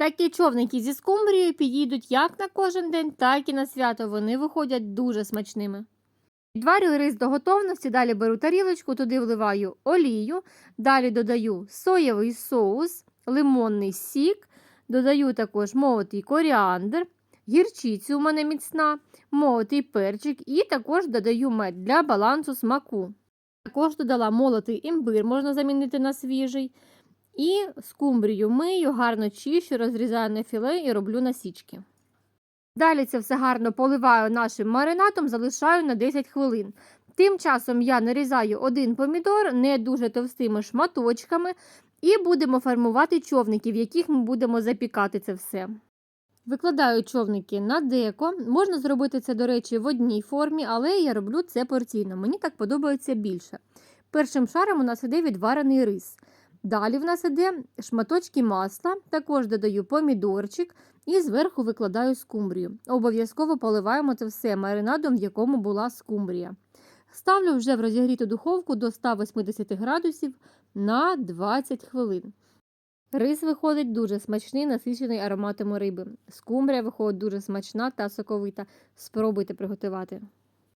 Такі човники зі скумбрією підійдуть як на кожен день, так і на свято. Вони виходять дуже смачними. Відварюю рис до готовності, далі беру тарілочку, туди вливаю олію, далі додаю соєвий соус, лимонний сік, додаю також молотий коріандр, гірчицю у мене міцна, молотий перчик і також додаю мед для балансу смаку. Також додала молотий імбир, можна замінити на свіжий. І скумбрію мию, гарно чищу, розрізаю на філе і роблю насічки. Далі це все гарно поливаю нашим маринадом, залишаю на 10 хвилин. Тим часом я нарізаю один помідор не дуже товстими шматочками і будемо формувати човники, в яких ми будемо запікати це все. Викладаю човники на деко. Можна зробити це, до речі, в одній формі, але я роблю це порційно. Мені так подобається більше. Першим шаром у нас іде відварений рис. Далі в нас іде шматочки масла, також додаю помідорчик і зверху викладаю скумбрію. Обов'язково поливаємо це все маринадом, в якому була скумбрія. Ставлю вже в розігріту духовку до 180 градусів на 20 хвилин. Рис виходить дуже смачний, насичений ароматами риби. Скумбрія виходить дуже смачна та соковита. Спробуйте приготувати.